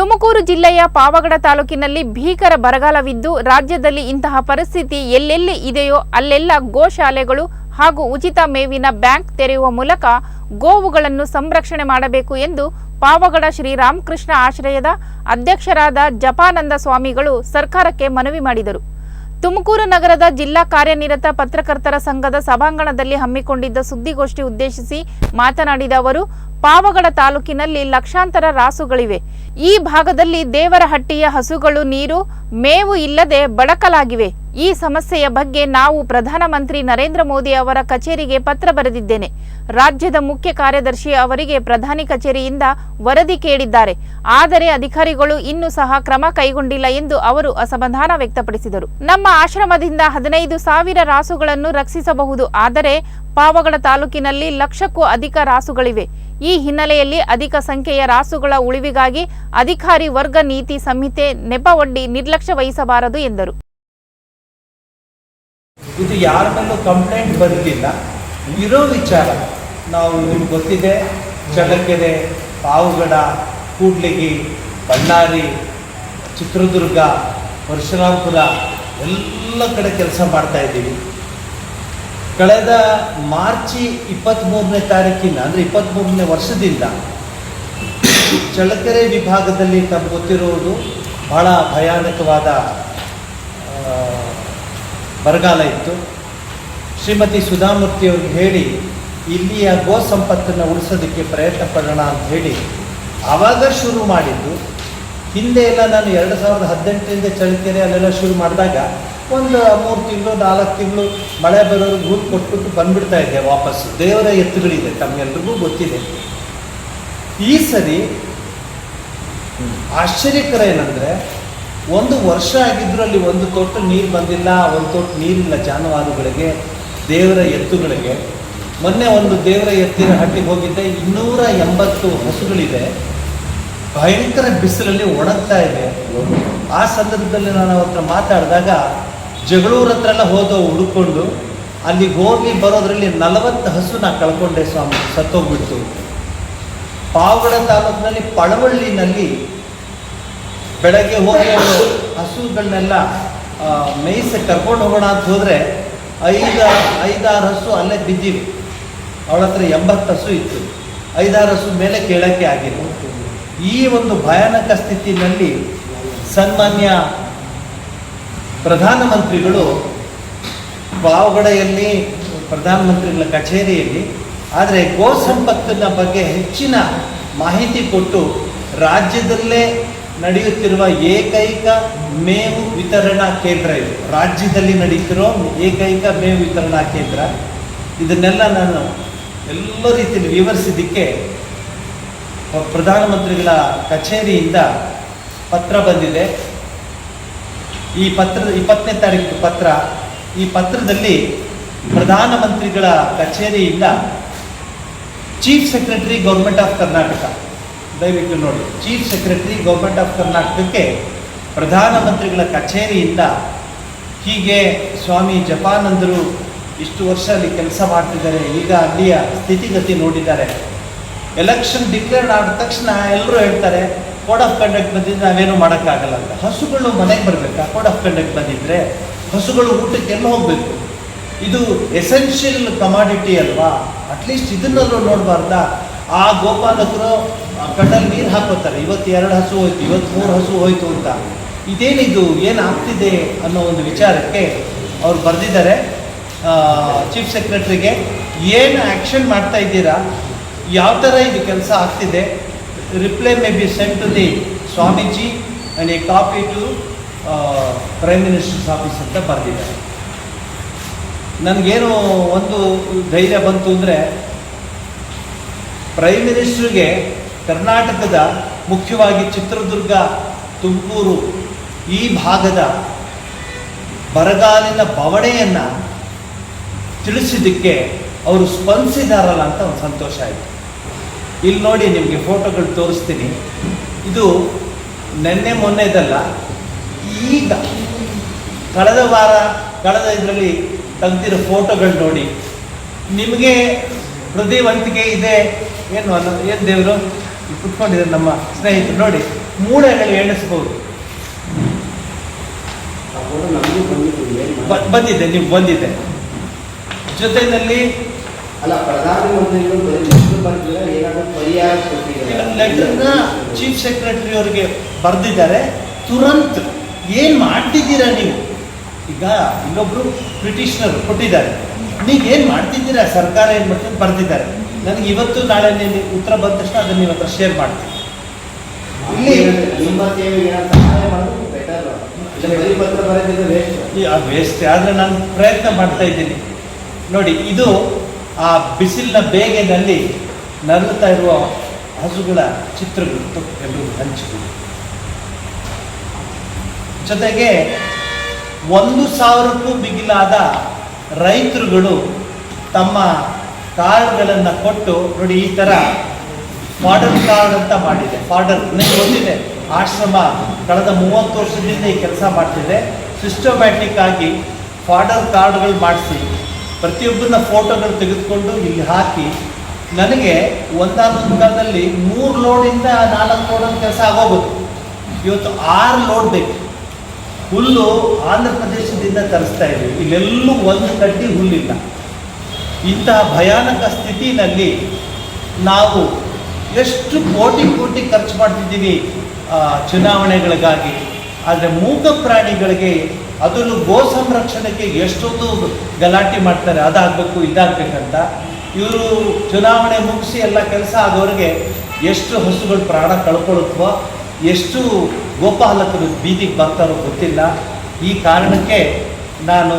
ತುಮಕೂರು ಜಿಲ್ಲೆಯ ಪಾವಗಡ ತಾಲೂಕಿನಲ್ಲಿ ಭೀಕರ ಬರಗಾಲವಿದ್ದು ರಾಜ್ಯದಲ್ಲಿ ಇಂತಹ ಪರಿಸ್ಥಿತಿ ಎಲ್ಲೆಲ್ಲಿ ಇದೆಯೋ ಅಲ್ಲೆಲ್ಲ ಗೋಶಾಲೆಗಳು ಹಾಗೂ ಉಚಿತ ಮೇವಿನ ಬ್ಯಾಂಕ್ ತೆರೆಯುವ ಮೂಲಕ ಗೋವುಗಳನ್ನು ಸಂರಕ್ಷಣೆ ಮಾಡಬೇಕು ಎಂದು ಪಾವಗಡ ಶ್ರೀರಾಮಕೃಷ್ಣ ಆಶ್ರಯದ ಅಧ್ಯಕ್ಷರಾದ ಜಪಾನಂದ ಸ್ವಾಮಿಗಳು ಸರ್ಕಾರಕ್ಕೆ ಮನವಿ ಮಾಡಿದರು. ತುಮಕೂರು ನಗರದ ಜಿಲ್ಲಾ ಕಾರ್ಯನಿರತ ಪತ್ರಕರ್ತರ ಸಂಘದ ಸಭಾಂಗಣದಲ್ಲಿ ಹಮ್ಮಿಕೊಂಡಿದ್ದ ಸುದ್ದಿಗೋಷ್ಠಿ ಉದ್ದೇಶಿಸಿ ಮಾತನಾಡಿದ ಅವರು ಪಾವಗಡ ತಾಲೂಕಿನಲ್ಲಿ ಲಕ್ಷಾಂತರ ರಾಸುಗಳಿವೆ. ಈ ಭಾಗದಲ್ಲಿ ದೇವರಹಟ್ಟಿಯ ಹಸುಗಳು, ನೀರು, ಮೇವು ಇಲ್ಲದೆ ಬಳಕಲಾಗಿವೆ ಈ ಸಮಸ್ಯೆಯ ಬಗ್ಗೆ ನಾವು ಪ್ರಧಾನಮಂತ್ರಿ ನರೇಂದ್ರ ಮೋದಿ ಅವರ ಕಚೇರಿಗೆ ಪತ್ರ ಬರೆದಿದ್ದೇನೆ. ರಾಜ್ಯದ ಮುಖ್ಯ ಕಾರ್ಯದರ್ಶಿ ಅವರಿಗೆ ಪ್ರಧಾನಿ ಕಚೇರಿಯಿಂದ ವರದಿ ಕೇಳಿದ್ದಾರೆ. ಆದರೆ ಅಧಿಕಾರಿಗಳು ಇನ್ನೂ ಸಹ ಕ್ರಮ ಕೈಗೊಂಡಿಲ್ಲ ಎಂದು ಅವರು ಅಸಮಾಧಾನ ವ್ಯಕ್ತಪಡಿಸಿದರು. ನಮ್ಮ ಆಶ್ರಮದಿಂದ ಹದಿನೈದು ಸಾವಿರ ರಾಸುಗಳನ್ನು ರಕ್ಷಿಸಬಹುದು. ಆದರೆ ಪಾವಗಡ ತಾಲೂಕಿನಲ್ಲಿ ಲಕ್ಷಕ್ಕೂ ಅಧಿಕ ರಾಸುಗಳಿವೆ. ಈ ಹಿನ್ನೆಲೆಯಲ್ಲಿ ಅಧಿಕ ಸಂಖ್ಯೆಯ ರಾಸುಗಳ ಉಳಿವಿಗಾಗಿ ಅಧಿಕಾರಿ ವರ್ಗ ನೀತಿ ಸಂಹಿತೆ ನೆಪ ಒಡ್ಡಿ ನಿರ್ಲಕ್ಷ್ಯ ವಹಿಸಬಾರದು ಎಂದರು. ಇದು ಯಾರ ಕಂಪ್ಲೇಂಟ್ ಬಂದಿಲ್ಲ. ಇರೋ ವಿಚಾರ ನಾವು ನಿಮ್ಗೆ ಗೊತ್ತಿದೆ. ಚಳ್ಳಕೆರೆ, ಪಾವಗಡ, ಕೂಡ್ಲಿಗಿ, ಬಳ್ಳಾರಿ, ಚಿತ್ರದುರ್ಗ, ಪರಶುರಾಮಪುರ ಎಲ್ಲ ಕಡೆ ಕೆಲಸ ಮಾಡ್ತಾ ಇದ್ದೀವಿ. ಕಳೆದ ಮಾರ್ಚಿ ಇಪ್ಪತ್ತ್ಮೂರನೇ ತಾರೀಕಿನ, ಅಂದರೆ ಇಪ್ಪತ್ತ್ಮೂರನೇ ವರ್ಷದಿಂದ ಚಳ್ಳಕೆರೆ ವಿಭಾಗದಲ್ಲಿ ತಮ್ಗೆ ಗೊತ್ತಿರುವುದು ಬಹಳ ಭಯಾನಕವಾದ ಬರಗಾಲ ಇತ್ತು. ಶ್ರೀಮತಿ ಸುಧಾಮೂರ್ತಿಯವ್ರಿಗೆ ಹೇಳಿ, ಇಲ್ಲಿಯ ಗೋ ಸಂಪತ್ತನ್ನು ಉಳಿಸೋದಕ್ಕೆ ಪ್ರಯತ್ನ ಪಡೋಣ ಅಂತ ಹೇಳಿ ಆವಾಗ ಶುರು ಮಾಡಿದ್ದು. ಹಿಂದೆ ಎಲ್ಲ ನಾನು ಎರಡು ಸಾವಿರದ ಹದಿನೆಂಟರಿಂದ ಚಳ್ಳಕೆರೆ ಅಲ್ಲೆಲ್ಲ ಶುರು ಮಾಡಿದಾಗ ಒಂದು ಮೂರು ತಿಂಗಳು, ನಾಲ್ಕು ತಿಂಗಳು ಮಳೆ ಬರೋರು ಊರು ಕೊಟ್ಬಿಟ್ಟು ಬಂದ್ಬಿಡ್ತಾ ಇದೆ ವಾಪಸ್ಸು. ದೇವರ ಎತ್ತುಗಳಿದೆ, ತಮ್ಮೆಲ್ರಿಗೂ ಗೊತ್ತಿದೆ. ಈ ಸರಿ ಆಶ್ಚರ್ಯಕರ ಏನಂದರೆ, ಒಂದು ವರ್ಷ ಆಗಿದ್ರು ಅಲ್ಲಿ ಒಂದು ತೊಟ್ಟು ನೀರು ಬಂದಿಲ್ಲ, ಒಂದು ತೊಟ್ಟು ನೀರಿಲ್ಲ ಜಾನುವಾರುಗಳಿಗೆ, ದೇವರ ಎತ್ತುಗಳಿಗೆ. ಮೊನ್ನೆ ಒಂದು ದೇವರ ಎತ್ತಿನ ಹಟ್ಟಿಗೆ ಹೋಗಿದ್ದೆ, ಇನ್ನೂರ ಎಂಬತ್ತು ಹಸುಗಳಿದೆ. ಭಯಂಕರ ಬಿಸಿಲಲ್ಲಿ ಒಣಗ್ತಾ ಇದೆ. ಆ ಸಂದರ್ಭದಲ್ಲಿ ನಾನು ಅವ್ರ ಮಾತಾಡಿದಾಗ ಜಗಳೂರ ಹತ್ರ ಎಲ್ಲ ಹೋದೋ ಹುಡುಕೊಂಡು ಅಲ್ಲಿಗೆ ಹೋಗಿ ಬರೋದ್ರಲ್ಲಿ ನಲವತ್ತು ಹಸು ನಾ ಕಳ್ಕೊಂಡೆ ಸ್ವಾಮಿ, ಸತ್ತೋಗ್ಬಿಡ್ತು. ಪಾವಗಡ ತಾಲೂಕಿನಲ್ಲಿ ಪಳವಳ್ಳಿನಲ್ಲಿ ಬೆಳಗ್ಗೆ ಹೋಗಿ ಹಸುಗಳನ್ನೆಲ್ಲ ಮೇಯ್ಸೆ ಮೇಯಿಸಿ ಕರ್ಕೊಂಡು ಹೋಗೋಣ ಅಂತ ಹೋದ್ರೆ ಐದು, ಐದಾರು ಹಸು ಅಲ್ಲೇ ಬಿದ್ದಿವೆ. ಅವಳ ಹತ್ರ ಎಂಬತ್ತು ಹಸು ಇತ್ತು. ಐದಾರು ಹಸು ಮೇಲೆ ಕೇಳೋಕ್ಕೆ ಆಗಿಲ್ಲ. ಈ ಒಂದು ಭಯಾನಕ ಸ್ಥಿತಿನಲ್ಲಿ ಸನ್ಮಾನ್ಯ ಪ್ರಧಾನಮಂತ್ರಿಗಳು ಪಾವಗಡೆಯಲ್ಲಿ, ಪ್ರಧಾನಮಂತ್ರಿಗಳ ಕಚೇರಿಯಲ್ಲಿ, ಆದರೆ ಗೋ ಸಂಪತ್ತಿನ ಬಗ್ಗೆ ಹೆಚ್ಚಿನ ಮಾಹಿತಿ ಕೊಟ್ಟು ರಾಜ್ಯದಲ್ಲೇ ನಡೆಯುತ್ತಿರುವ ಏಕೈಕ ಮೇವು ವಿತರಣಾ ಕೇಂದ್ರ ಇದು. ರಾಜ್ಯದಲ್ಲಿ ನಡೀತಿರೋ ಏಕೈಕ ಮೇವು ವಿತರಣಾ ಕೇಂದ್ರ. ಇದನ್ನೆಲ್ಲ ನಾನು ಎಲ್ಲ ರೀತಿಯಲ್ಲಿ ವಿವರಿಸಿದ್ದಕ್ಕೆ ಪ್ರಧಾನಮಂತ್ರಿಗಳ ಕಚೇರಿಯಿಂದ ಪತ್ರ ಬಂದಿದೆ. ಈ ಪತ್ರದ ಇಪ್ಪತ್ತನೇ ತಾರೀಕು ಪತ್ರ, ಈ ಪತ್ರದಲ್ಲಿ ಪ್ರಧಾನಮಂತ್ರಿಗಳ ಕಚೇರಿಯಿಂದ chief secretary government of Karnataka, ದಯವಿಟ್ಟು ನೋಡಿ, ಚೀಫ್ ಸೆಕ್ರೆಟರಿ ಗೌರ್ಮೆಂಟ್ ಆಫ್ ಕರ್ನಾಟಕಕ್ಕೆ ಪ್ರಧಾನಮಂತ್ರಿಗಳ ಕಚೇರಿಯಿಂದ ಹೀಗೆ ಸ್ವಾಮಿ ಜಪಾನಂದರು ಇಷ್ಟು ವರ್ಷ ಅಲ್ಲಿ ಕೆಲಸ ಮಾಡ್ತಿದ್ದಾರೆ, ಈಗ ಅಲ್ಲಿಯ ಸ್ಥಿತಿಗತಿ ನೋಡಿದ್ದಾರೆ. ಎಲೆಕ್ಷನ್ ಡಿಕ್ಲೇರ್ ಆದ ತಕ್ಷಣ ಎಲ್ಲರೂ ಹೇಳ್ತಾರೆ ಕೋಡ್ ಆಫ್ ಕಂಡಕ್ಟ್ ಬಂದಿದ್ರೆ ನಾವೇನು ಮಾಡೋಕ್ಕಾಗಲ್ಲ ಅಂತ. ಹಸುಗಳು ಮನೆಗೆ ಬರಬೇಕಾ? ಕೋಡ್ ಆಫ್ ಕಂಡಕ್ಟ್ ಬಂದಿದ್ರೆ ಹಸುಗಳು ಊಟಕ್ಕೆ ಎಲ್ಲ ಹೋಗಬೇಕು? ಇದು ಎಸೆನ್ಷಿಯಲ್ ಕಮಾಡಿಟಿ ಅಲ್ವಾ? ಅಟ್ಲೀಸ್ಟ್ ಇದನ್ನಲ್ಲೂ ನೋಡಬಾರ್ದ. ಆ ಗೋಪಾಲಕರು ಕಣ್ಣಲ್ಲಿ ನೀರು ಹಾಕೋತಾರೆ. ಇವತ್ತು ಎರಡು ಹಸು ಹೋಯ್ತು, ಇವತ್ತು ಮೂರು ಹಸು ಹೋಯ್ತು ಅಂತ. ಇದೇನಿದು? ಏನಾಗ್ತಿದೆ ಅನ್ನೋ ಒಂದು ವಿಚಾರಕ್ಕೆ ಅವ್ರು ಬರೆದಿದ್ದಾರೆ. ಚೀಫ್ ಸೆಕ್ರೆಟ್ರಿಗೆ ಏನು ಆ್ಯಕ್ಷನ್ ಮಾಡ್ತಾ ಇದ್ದೀರಾ? ಯಾವ ಥರ ಇದು ಕೆಲಸ ಆಗ್ತಿದೆ? Reply may be sent to the Swamiji and a copy to prime minister's office ಅಂತ ಬರೆದಿದ್ದಾರೆ ನನಗೇನು ಒಂದು ಧೈರ್ಯ ಬಂತು ಅಂದರೆ ಪ್ರೈಮ್ ಮಿನಿಸ್ಟ್ರಿಗೆ ಕರ್ನಾಟಕದ ಮುಖ್ಯವಾಗಿ ಚಿತ್ರದುರ್ಗ, ತುಮಕೂರು ಈ ಭಾಗದ ಬರಗಾಲಿನ ಬವಣೆಯನ್ನು ತಿಳಿಸಿದ್ದಕ್ಕೆ ಅವರು ಸ್ಪಂದಿಸಿದಾರಲ್ಲ ಅಂತ ಒಂದು ಸಂತೋಷ ಆಯಿತು. ಇಲ್ಲಿ ನೋಡಿ ನಿಮಗೆ ಫೋಟೋಗಳು ತೋರಿಸ್ತೀನಿ. ಇದು ನೆನ್ನೆ ಮೊನ್ನೆದಲ್ಲ ಈಗ ಕಳೆದ ವಾರ ಕಳೆದ ಇದರಲ್ಲಿ ತೆಗ್ದಿರೋ ಫೋಟೋಗಳು ನೋಡಿ. ನಿಮಗೆ ಹೃದಯವಂತಿಕೆ ಇದೆ ಏನು ಅನ್ನೋ ಏನು ದೇವರು? ಕುತ್ಕೊಂಡಿದ್ದಾರೆ ನಮ್ಮ ಸ್ನೇಹಿತರು ನೋಡಿ ಮೂಳೆಗಳು ಎಣಿಸ್ಬೋದು. ಬಂದಿದೆ ನೀವು ಬಂದಿದೆ. ಜೊತೆಯಲ್ಲಿ ಅಲ್ಲ ಪ್ರಧಾನಮಂತ್ರಿಗಳು ಬರೀ ಲೆಟ್ರ್ ಬರ್ತಿಲ್ಲ ಏನಾದರೂ ಪರಿಹಾರ ಕೊಟ್ಟಿದ್ದಾರೆ. ಲೆಟರ್ನ ಚೀಫ್ ಸೆಕ್ರೆಟರಿ ಅವರಿಗೆ ಬರೆದಿದ್ದಾರೆ. ತುರಂತ ಏನು ಮಾಡ್ತಿದ್ದೀರಾ ನೀವು? ಈಗ ಇನ್ನೊಬ್ರು ಬ್ರಿಟಿಷ್ನರು ಕೊಟ್ಟಿದ್ದಾರೆ. ನೀವು ಏನು ಮಾಡ್ತಿದ್ದೀರಾ? ಸರ್ಕಾರ ಏನು ಮಾಡ್ತೀನಿ ಬರೆದಿದ್ದಾರೆ. ನನಗೆ ಇವತ್ತು ನಾಳೆ ನೀವು ಉತ್ತರ ಬಂದ ತಕ್ಷಣ ಅದನ್ನು ನೀವು ಹತ್ರ ಶೇರ್ ಮಾಡ್ತೀನಿ. ಇಲ್ಲಿ ನಿಮ್ಮ ಸೇವೆಗೆ ಸಹಾಯ ಮಾಡೋದು ಬೆಟರ್ ಬರೀ ಪತ್ರ ವೇಸ್ಟ್ ವೇಸ್ಟ್ ಆದರೆ ನಾನು ಪ್ರಯತ್ನ ಮಾಡ್ತಾ ಇದ್ದೀನಿ. ನೋಡಿ ಇದು ಆ ಬಿಸಿಲಿನ ಬೇಗೆನಲ್ಲಿ ನರಳುತ್ತಾ ಇರುವ ಹಸುಗಳ ಚಿತ್ರಗಳು ಎಲ್ಲರಿಗೂ ಹಂಚಿಕೊಳ್ಳಿ ಜೊತೆಗೆ ಒಂದು ಸಾವಿರಕ್ಕೂ ಬಿಗಿಲಾದ ರೈತರುಗಳು ತಮ್ಮ ಕಾರ್ಡ್ಗಳನ್ನು ಕೊಟ್ಟು ನೋಡಿ ಈ ಥರ ಮಾಡಲ್ ಕಾರ್ಡ್ ಅಂತ ಮಾಡಿದೆ. ಫಾರ್ಡರ್ ನನಗೆ ಗೊತ್ತಿದೆ. ಆಶ್ರಮ ಕಳೆದ ಮೂವತ್ತು ವರ್ಷದಿಂದ ಈ ಕೆಲಸ ಮಾಡ್ತಿದೆ. ಸಿಸ್ಟಮ್ಯಾಟಿಕ್ ಆಗಿ ಫಾರ್ಡರ್ ಕಾರ್ಡ್ಗಳು ಮಾಡಿಸಿ ಪ್ರತಿಯೊಬ್ಬರನ್ನ ಫೋಟೋಗಳು ತೆಗೆದುಕೊಂಡು ಇಲ್ಲಿ ಹಾಕಿ, ನನಗೆ ಒಂದಾದ ಕಾಲದಲ್ಲಿ ಮೂರು ಲೋಡಿಂದ ನಾಲ್ಕು ಲೋಡ್ ಕೆಲಸ ಆಗೋಗುತ್ತೆ ಇವತ್ತು ಆರು ಲೋಡ್ ಬೇಕು. ಹುಲ್ಲು ಆಂಧ್ರ ಪ್ರದೇಶದಿಂದ ತರಿಸ್ತಾ ಇದ್ದೀವಿ. ಇಲ್ಲೆಲ್ಲೂ ಒಂದು ಕಡ್ಡಿ ಹುಲ್ಲಿಲ್ಲ. ಇಂತಹ ಭಯಾನಕ ಸ್ಥಿತಿನಲ್ಲಿ ನಾವು ಎಷ್ಟು ಕೋಟಿ ಕೋಟಿ ಖರ್ಚು ಮಾಡ್ತಿದ್ದೀವಿ ಚುನಾವಣೆಗಳಿಗಾಗಿ. ಆದರೆ ಮೂಕ ಪ್ರಾಣಿಗಳಿಗೆ ಅದನ್ನು ಗೋ ಸಂರಕ್ಷಣೆಗೆ ಎಷ್ಟೊಂದು ಗಲಾಟೆ ಮಾಡ್ತಾರೆ, ಅದಾಗಬೇಕು, ಇದಾಗಬೇಕಂತ. ಇವರು ಚುನಾವಣೆ ಮುಗಿಸಿ ಎಲ್ಲ ಕೆಲಸ ಆದವ್ರಿಗೆ ಎಷ್ಟು ಹಸುಗಳು ಪ್ರಾಣ ಕಳ್ಕೊಳ್ಳುತ್ತೋ ಎಷ್ಟು ಗೋಪಾಲಕರು ಬೀದಿಗೆ ಬರ್ತಾರೋ ಗೊತ್ತಿಲ್ಲ. ಈ ಕಾರಣಕ್ಕೆ ನಾನು